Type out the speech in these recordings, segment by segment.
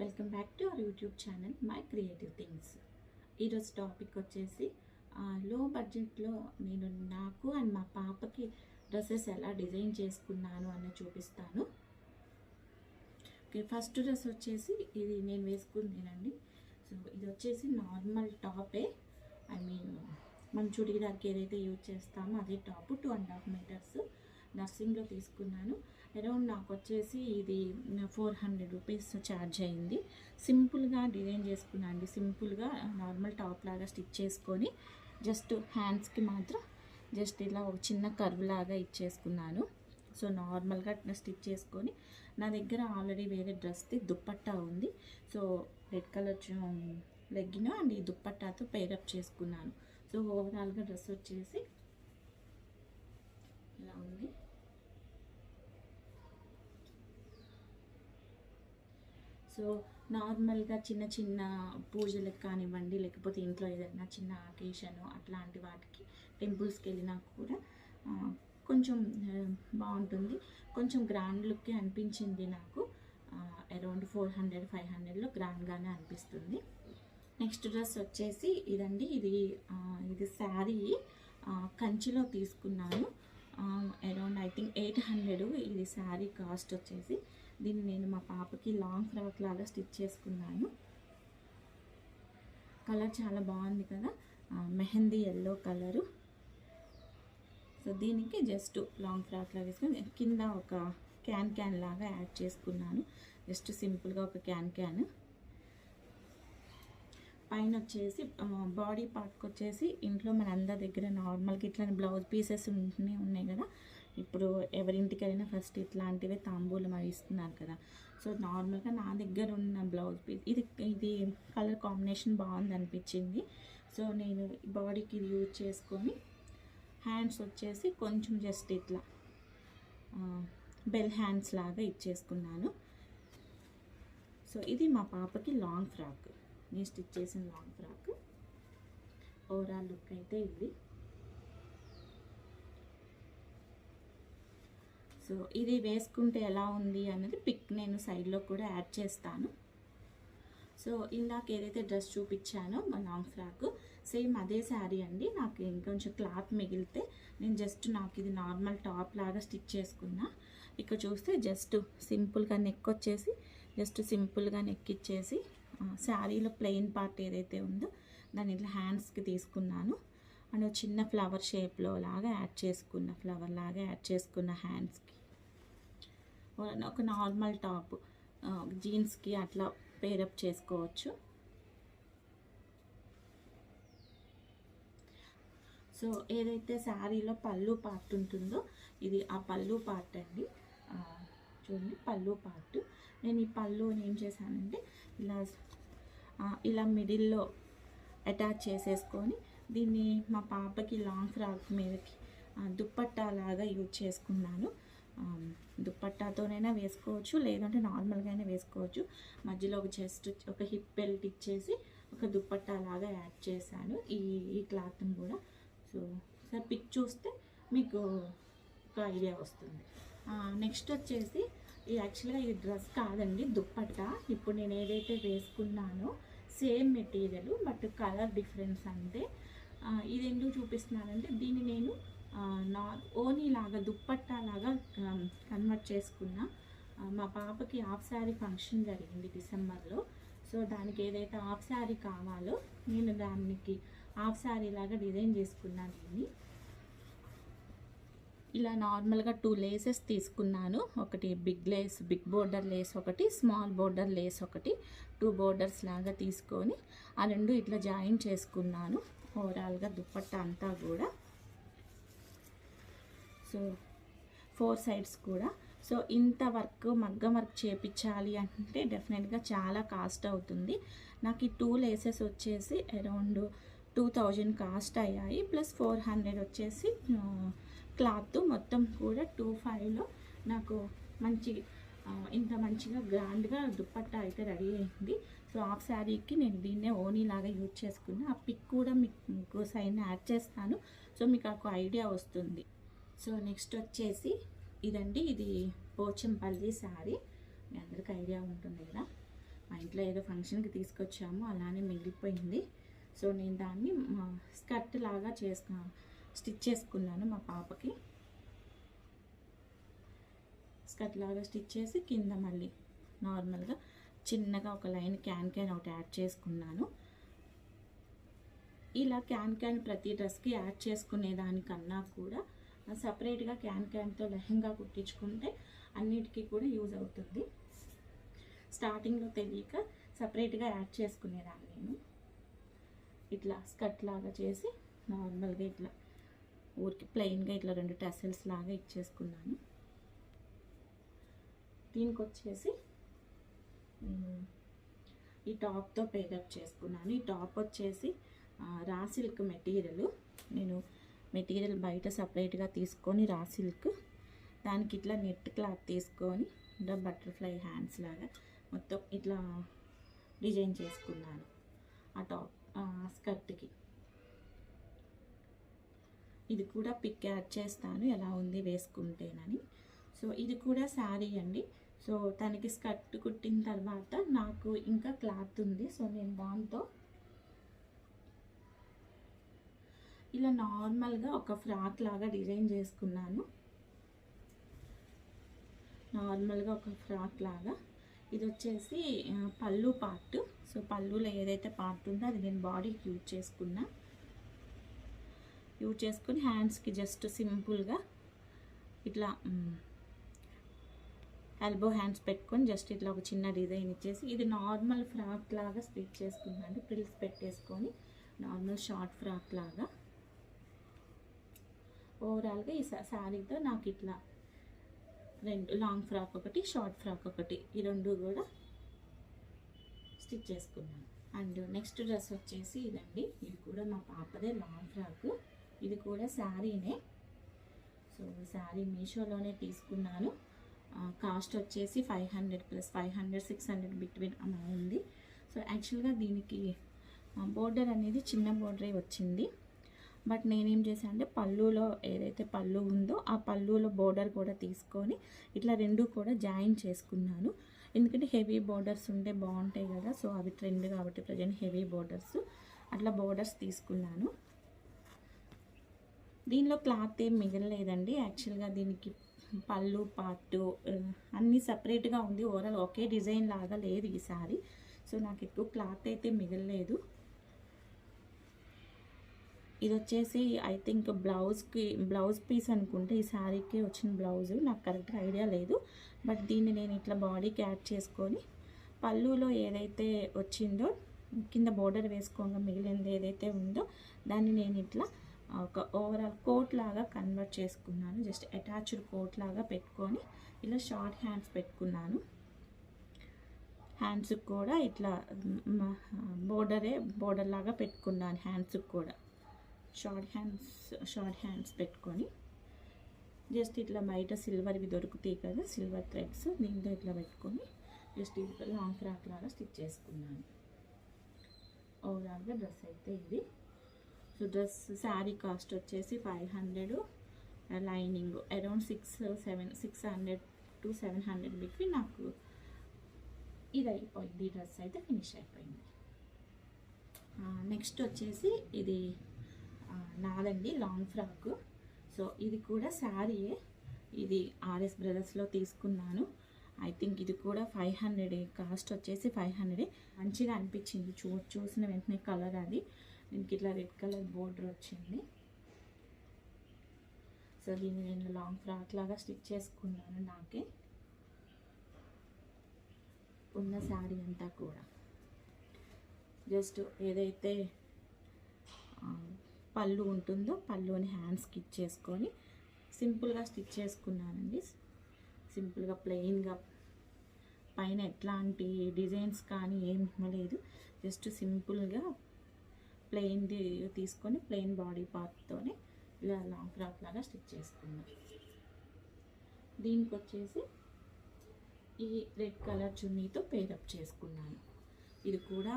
Welcome back to our YouTube channel my creative things ఈరోజు topic వచ్చేసి లో బడ్జెట్లో నేను నాకు అండ్ మా పాపకి డ్రెస్సెస్ ఎలా డిజైన్ చేసుకున్నాను అని చూపిస్తాను. ఓకే ఫస్ట్ డ్రెస్ వచ్చేసి ఇది నేను వేసుకుందేనండి. సో ఇది వచ్చేసి నార్మల్ టాపే ఐ మీన్ మనం చుడీదార్కి ఏదైతే యూజ్ చేస్తామో అదే top two and half meters నర్సింగ్లో తీసుకున్నాను. అరౌండ్ నాకు వచ్చేసి ఇది ఫోర్ హండ్రెడ్ రూపీస్ ఛార్జ్ అయింది. సింపుల్గా డిజైన్ చేసుకున్నాను అండి. సింపుల్గా నార్మల్ టాప్ లాగా స్టిచ్ చేసుకొని జస్ట్ హ్యాండ్స్కి మాత్రం జస్ట్ ఇలా ఒక చిన్న కర్వ్ లాగా ఇచ్చేసుకున్నాను. సో నార్మల్గా స్టిచ్ చేసుకొని నా దగ్గర ఆల్రెడీ వేరే డ్రెస్ది దుప్పట్టా ఉంది. సో రెడ్ కలర్ లెగ్గిన అండ్ ఈ దుప్పట్టాతో పేరప్ చేసుకున్నాను. సో ఓవరాల్గా డ్రెస్ వచ్చేసి ఇలా ఉంది. సో నార్మల్గా చిన్న చిన్న పూజలకు కానివ్వండి లేకపోతే ఇంట్లో ఏదైనా చిన్న అకేషన్ అట్లాంటి వాటికి టెంపుల్స్కి వెళ్ళినా కూడా కొంచెం బాగుంటుంది. కొంచెం గ్రాండ్ లుక్కే అనిపించింది నాకు. అరౌండ్ ఫోర్ హండ్రెడ్ ఫైవ్ హండ్రెడ్లో గ్రాండ్గానే అనిపిస్తుంది. నెక్స్ట్ డ్రెస్ వచ్చేసి ఇదండి. ఇది ఇది శారీ కంచిలో తీసుకున్నాను. Around I think eight hundred ఇది శారీ కాస్ట్ వచ్చేసి. దీన్ని నేను మా పాపకి లాంగ్ ఫ్రాక్ లాగా స్టిచ్ చేసుకున్నాను. కలర్ చాలా బాగుంది కదా? Mehndi yellow colour. సో దీనికి జస్ట్ లాంగ్ ఫ్రాక్ లాగా వేసుకొని కింద ఒక క్యాన్ క్యాన్ లాగా యాడ్ చేసుకున్నాను. జస్ట్ సింపుల్గా ఒక క్యాన్ క్యాన్. పైన వచ్చేసి బాడీ పార్ట్కి వచ్చేసి ఇంట్లో మన అందరి దగ్గర నార్మల్గా ఇట్లా బ్లౌజ్ పీసెస్ ఉంటూనే ఉన్నాయి కదా? ఇప్పుడు ఎవరింటికైనా వెళ్ళినా ఫస్ట్ ఇట్లాంటివే తాంబూలం అవి ఇస్తున్నారు కదా. సో నార్మల్గా నా దగ్గర ఉన్న బ్లౌజ్ పీస్ ఇది ఇది కలర్ కాంబినేషన్ బాగుంది అనిపించింది సో నేను బాడీకి ఇది యూజ్ చేసుకొని హ్యాండ్స్ వచ్చేసి కొంచెం జస్ట్ ఇట్లా బెల్ హ్యాండ్స్ లాగా ఇచ్చేసుకున్నాను. సో ఇది మా పాపకి లాంగ్ ఫ్రాక్. నేను స్టిచ్ చేసిన లాంగ్ ఫ్రాక్. ఓవరాల్ లుక్ అయితే ఇది. సో ఇది వేసుకుంటే ఎలా ఉంది అన్నది పిక్ నేను సైడ్లో కూడా యాడ్ చేస్తాను. సో ఇందాక ఏదైతే డ్రెస్ చూపించానో మా లాంగ్ ఫ్రాక్ సేమ్ అదే శారీ అండి. నాకు ఇంకొంచెం క్లాత్ మిగిలితే నేను జస్ట్ నాకు ఇది నార్మల్ టాప్ లాగా స్టిచ్ చేసుకున్నా. ఇక్కడ చూస్తే జస్ట్ సింపుల్గా నెక్ వచ్చేసి జస్ట్ సింపుల్గా నెక్ ఇచ్చేసి శారీలో ప్లెయిన్ పార్ట్ ఏదైతే ఉందో దాన్ని ఇట్లా హ్యాండ్స్కి తీసుకున్నాను. అండ్ చిన్న ఫ్లవర్ షేప్లో లాగా యాడ్ చేసుకున్న ఫ్లవర్ లాగా యాడ్ చేసుకున్న హ్యాండ్స్కి. ఒక నార్మల్ టాప్ జీన్స్కి అట్లా పేరప్ చేసుకోవచ్చు. సో ఏదైతే శారీలో పళ్ళు పార్ట్ ఉంటుందో ఇది ఆ పళ్ళు పార్ట్ అండి. చూడండి పళ్ళు పార్ట్ నేను ఈ పళ్ళుని ఏం చేశానంటే ఇలా ఇలా మిడిల్లో అటాచ్ చేసేసుకొని దీన్ని మా పాపకి లాంగ్ ఫ్రాక్ మీదకి ఆ, దుప్పట్టా లాగా యూజ్ చేసుకున్నాను. దుప్పట్టాతోనైనా వేసుకోవచ్చు లేదంటే నార్మల్గానే వేసుకోవచ్చు. మధ్యలో ఒక జస్ట్ ఒక హిప్ బెల్ట్ ఇచ్చేసి ఒక దుప్పట్టా లాగా యాడ్ చేశాను ఈ ఈ క్లాత్ని కూడా. సో సార్ పిక్ చూస్తే మీకు ఒక ఐడియా వస్తుంది. నెక్స్ట్ వచ్చేసి ఈ యాక్చువల్గా ఈ డ్రెస్ కాదండి దుప్పట్టా. ఇప్పుడు నేను ఏదైతే వేసుకున్నానో same material but colour difference అంతే ఇది ఎందుకు చూపిస్తున్నానంటే దీన్ని నేను నా ఓనీ లాగా దుప్పట్టా లాగా కన్వర్ట్ చేసుకున్నా మా పాపకి హాఫ్ శారీ ఫంక్షన్ జరిగింది డిసెంబర్లో. సో దానికి ఏదైతే హాఫ్ శారీ కావాలో నేను దానికి హాఫ్ శారీ లాగా డిజైన్ చేసుకున్నాను దీన్ని. ఇలా నార్మల్గా టూ లేసెస్ తీసుకున్నాను. ఒకటి big lace big border lace ఒకటి స్మాల్ బోర్డర్ లేస్ ఒకటి టూ బోర్డర్స్ లాగా తీసుకొని ఆ రెండు ఇట్లా జాయిన్ చేసుకున్నాను. ఓవరాల్గా దుప్పట్ట అంతా కూడా. ఫోర్ సైడ్స్ కూడా. సో ఇంత వర్క్ మగ్గం వర్క్ చేపించాలి అంటే డెఫినెట్గా చాలా కాస్ట్ అవుతుంది. నాకు ఈ టూ లేసెస్ వచ్చేసి అరౌండ్ టూ థౌజండ్ కాస్ట్ అయ్యాయి. ప్లస్ ఫోర్ హండ్రెడ్ వచ్చేసి క్లాత్ మొత్తం కూడా టూ ఫైవ్లో నాకు మంచి ఇంత మంచిగా గ్రాండ్గా దుప్పట్టా అయితే రెడీ అయింది. సో హాఫ్ శారీకి నేను దీన్నే ఓనీ లాగా యూజ్ చేసుకున్నా. ఆ పిక్ కూడా మీకు సైన్ యాడ్ చేస్తాను. సో మీకు ఒక ఐడియా వస్తుంది. సో నెక్స్ట్ వచ్చేసి ఇదండి ఇది పోచంపల్లి శారీ. మీ అందరికి ఐడియా ఉంటుంది కదా. మా ఇంట్లో ఏదో ఫంక్షన్కి తీసుకొచ్చాము అలానే మిగిలిపోయింది. సో నేను దాన్ని మా స్కర్ట్ లాగా చేసుకు స్టిచ్ చేసుకున్నాను మా పాపకి. స్కర్ట్ లాగా స్టిచ్ చేసి కింద మళ్ళీ నార్మల్గా చిన్నగా ఒక లైన్ క్యాన్ క్యాన్ ఒకటి యాడ్ చేసుకున్నాను. ఇలా క్యాన్ క్యాన్ ప్రతి డ్రెస్కి యాడ్ చేసుకునే దానికన్నా కూడా సపరేట్గా క్యాన్ క్యాన్తో లెహంగా కుట్టించుకుంటే అన్నిటికీ కూడా యూజ్ అవుతుంది. స్టార్టింగ్లో తెలియక సపరేట్గా యాడ్ చేసుకునేదాన్ని నేను. ఇట్లా స్కర్ట్ లాగా చేసి నార్మల్గా ఇట్లా ఊరికి ప్లెయిన్గా ఇట్లా రెండు టెసల్స్ లాగా ఇచ్చేసుకున్నాను. దీనికి వచ్చేసి ఈ టాప్తో పేరప్ చేసుకున్నాను. ఈ టాప్ వచ్చేసి రా సిల్క్ మెటీరియల్. నేను మెటీరియల్ బయట సపరేట్గా తీసుకొని రా సిల్క్. దానికి ఇట్లా నెట్ క్లాత్ తీసుకొని బటర్ఫ్లై హ్యాండ్స్ లాగా మొత్తం ఇట్లా డిజైన్ చేసుకున్నాను. ఆ టాప్ స్కర్ట్కి. ఇది కూడా పిక్ యాడ్ చేస్తాను ఎలా ఉంది వేసుకుంటేనని. సో ఇది కూడా శారీ అండి. సో తనకి స్కర్ట్ కుట్టిన తర్వాత నాకు ఇంకా క్లాత్ ఉంది. సో నేను దాంతో ఇలా నార్మల్గా ఒక ఫ్రాక్ లాగా డిజైన్ చేసుకున్నాను. నార్మల్గా ఒక ఫ్రాక్ లాగా. ఇది వచ్చేసి పళ్ళు పార్ట్. సో పళ్ళులో ఏదైతే పార్ట్ ఉందో అది నేను బాడీకి యూజ్ చేసుకున్నా. యూజ్ చేసుకుని హ్యాండ్స్కి జస్ట్ సింపుల్గా ఇట్లా ఎల్బో హ్యాండ్స్ పెట్టుకొని జస్ట్ ఇట్లా ఒక చిన్న డిజైన్ ఇచ్చేసి ఇది నార్మల్ ఫ్రాక్ లాగా స్టిచ్ చేసుకున్నాను. ప్రిల్స్ పెట్టేసుకొని నార్మల్ షార్ట్ ఫ్రాక్ లాగా. ఓవరాల్గా ఈ శారీతో నాకు ఇట్లా రెండు లాంగ్ ఫ్రాక్ ఒకటి షార్ట్ ఫ్రాక్ ఒకటి ఈ రెండు కూడా స్టిచ్ చేసుకున్నాను. అండ్ నెక్స్ట్ డ్రెస్ వచ్చేసి ఇదండి. ఇది కూడా మా పాపదే లాంగ్ ఫ్రాక్. ఇది కూడా శారీనే. సో శారీ మీషోలోనే తీసుకున్నాను. కాస్ట్ వచ్చేసి five hundred plus five hundred six hundred between అలా ఉంది. సో యాక్చువల్గా దీనికి బోర్డర్ అనేది చిన్న బోర్డరే వచ్చింది. బట్ నేనేం చేశాను అంటే పళ్ళులో ఏదైతే పళ్ళు ఉందో ఆ పళ్ళులో బోర్డర్ కూడా తీసుకొని ఇట్లా రెండు కూడా జాయిన్ చేసుకున్నాను. ఎందుకంటే హెవీ బోర్డర్స్ ఉంటే బాగుంటాయి కదా సో అవి ట్రెండ్ కాబట్టి ప్రజెంట్ హెవీ బోర్డర్స్. అట్లా బోర్డర్స్ తీసుకున్నాను. దీనిలో క్లాత్ ఏం మిగలలేదండి. యాక్చువల్గా దీనికి పళ్ళు పాటు అన్నీ సపరేట్గా ఉంది. ఓవరాల్ ఒకే డిజైన్ లాగా లేదు ఈసారి. సో నాకు ఎక్కువ క్లాత్ అయితే మిగలలేదు. ఇది వచ్చేసి ఐ థింక్ బ్లౌజ్కి బ్లౌజ్ పీస్ అనుకుంటే ఈ శారీకి వచ్చిన బ్లౌజ్. నాకు కరెక్ట్గా ఐడియా లేదు. బట్ దీన్ని నేను ఇట్లా బాడీకి యాడ్ చేసుకొని పళ్ళులో ఏదైతే వచ్చిందో కింద బోర్డర్ వేసుకోగా మిగిలింది ఏదైతే ఉందో దాన్ని నేను ఇట్లా ఒక ఓవరాల్ కోట్ లాగా కన్వర్ట్ చేసుకున్నాను. జస్ట్ అటాచ్డ్ కోట్ లాగా పెట్టుకొని ఇలా షార్ట్ హ్యాండ్స్ పెట్టుకున్నాను. హ్యాండ్స్కి కూడా ఇట్లా బోర్డరే బోర్డర్ లాగా పెట్టుకున్నాను హ్యాండ్స్కి కూడా. షార్ట్ హ్యాండ్స్ షార్ట్ హ్యాండ్స్ పెట్టుకొని జస్ట్ ఇట్లా బయట సిల్వర్వి దొరుకుతాయి కదా సిల్వర్ థ్రెడ్స్ దీంతో ఇట్లా పెట్టుకొని జస్ట్ ఇట్లా లాంగ్ ఫ్రాక్ లాగా స్టిచ్ చేసుకున్నాను. ఓవరాల్గా డ్రెస్ అయితే ఇది. సో డ్రెస్ శారీ కాస్ట్ వచ్చేసి five hundred. Lining around six seven six hundred to seven hundred between నాకు ఇది అయిపోయింది. డ్రెస్ అయితే ఫినిష్ అయిపోయింది. నెక్స్ట్ వచ్చేసి ఇది నాదండి లాంగ్ ఫ్రాక్ సో ఇది కూడా శారీయే. ఇది ఆర్ఎస్ బ్రదర్స్లో తీసుకున్నాను. ఐ థింక్ ఇది కూడా ఫైవ్ హండ్రెడ్ కాస్ట్ వచ్చేసి ఫైవ్ హండ్రెడ్ మంచిగా అనిపించింది. చూ చూసిన వెంటనే కలర్ అది. దీనికి ఇట్లా రెడ్ కలర్ బోర్డర్ వచ్చింది. సో దీన్ని నేను లాంగ్ ఫ్రాక్ లాగా స్టిచ్ చేసుకున్నాను నాకే. ఉన్న శారీ అంతా కూడా. జస్ట్ ఏదైతే పళ్ళు ఉంటుందో పళ్ళుని హ్యాండ్ స్టిచ్ చేసుకొని సింపుల్గా స్టిచ్ చేసుకున్నానండి. సింపుల్గా ప్లెయిన్గా. పైన ఎట్లాంటి డిజైన్స్ కానీ ఏం ఇవ్వలేదు జస్ట్ సింపుల్గా ప్లెయిన్ది తీసుకొని ప్లెయిన్ బాడీ పార్ట్తోనే ఇలా లాంగ్ ఫ్రాక్ లాగా స్టిచ్ చేసుకున్నాం. దీనికి వచ్చేసి ఈ రెడ్ కలర్ చున్నీతో పేరప్ చేసుకున్నాను. ఇది కూడా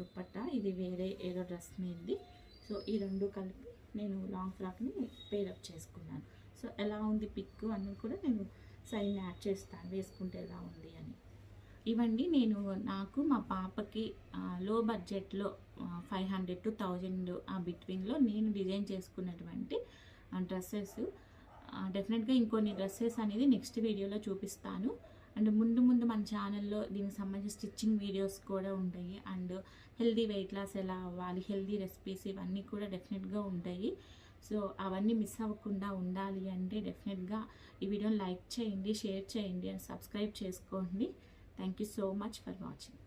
దుప్పట్ట? ఇది వేరే ఏదో డ్రెస్ మీది. సో ఈ రెండు కలిపి నేను లాంగ్ ఫ్రాక్ని పేరప్ చేసుకున్నాను. సో ఎలా ఉంది పిక్ అన్నది కూడా నేను సైన్ యాడ్ చేస్తాను. వేసుకుంటే ఎలా ఉంది అని. ఇవండి నేను నాకు మా పాపకి లో బడ్జెట్లో ఫైవ్ హండ్రెడ్ టు థౌజండ్ ఆ బిట్వీన్లో నేను డిజైన్ చేసుకున్నటువంటి డ్రెస్సెస్ డెఫినెట్గా ఇంకొన్ని డ్రెస్సెస్ అనేది నెక్స్ట్ వీడియోలో చూపిస్తాను. అండ్ ముందు ముందు మన ఛానల్లో దీనికి సంబంధించి స్టిచ్చింగ్ వీడియోస్ కూడా ఉంటాయి. అండ్ హెల్దీ వెయిట్ లాస్ ఎలా అవ్వాలి హెల్దీ రెసిపీస్ ఇవన్నీ కూడా డెఫినెట్గా ఉంటాయి. సో అవన్నీ మిస్ అవ్వకుండా ఉండాలి అంటే డెఫినెట్గా ఈ వీడియోని లైక్ చేయండి షేర్ చేయండి అండ్ సబ్స్క్రైబ్ చేసుకోండి. Thank you so much for watching